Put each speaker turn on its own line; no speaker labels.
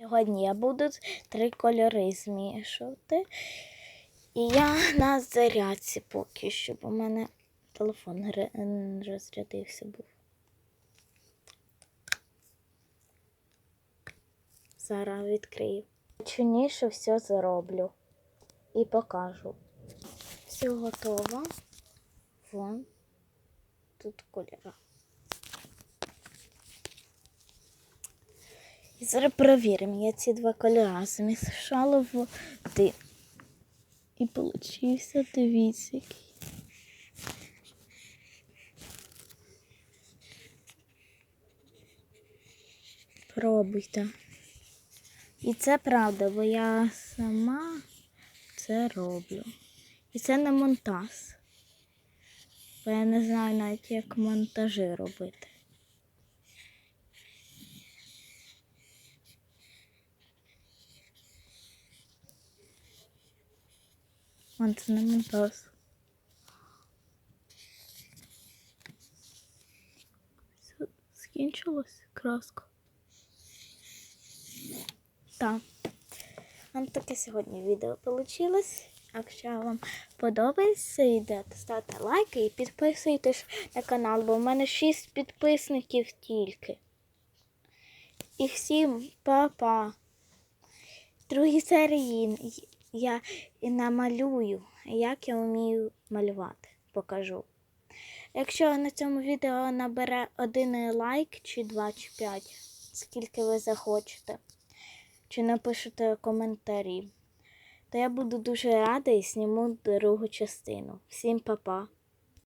Сьогодні я буду три кольори змішувати. І я на зарядці поки що, бо в мене телефон розрядився був. Зараз відкрию. Чинніше все зроблю і покажу. Все готово. Вон. Тут кольора. І зараз перевіримо. Я ці два кольори змішала в води. І получився, дивіться, який. Пробуйте. І це правда, бо я сама це роблю. І це не монтаж. Бо я не знаю навіть, як монтажі робити. Це не монтаж. Все, скінчилась краска. Так. Вам таке сьогодні відео вийшло. Якщо вам подобається відео, то ставте лайки і підписуйтесь на канал, бо в мене 6 підписників тільки. І всім па-па. В другій серії я і намалюю, як я вмію малювати. Покажу. Якщо на цьому відео набере один лайк, чи два, чи п'ять, скільки ви захочете, чи напишете коментарі, то я буду дуже рада і зніму другу частину. Всім па-па!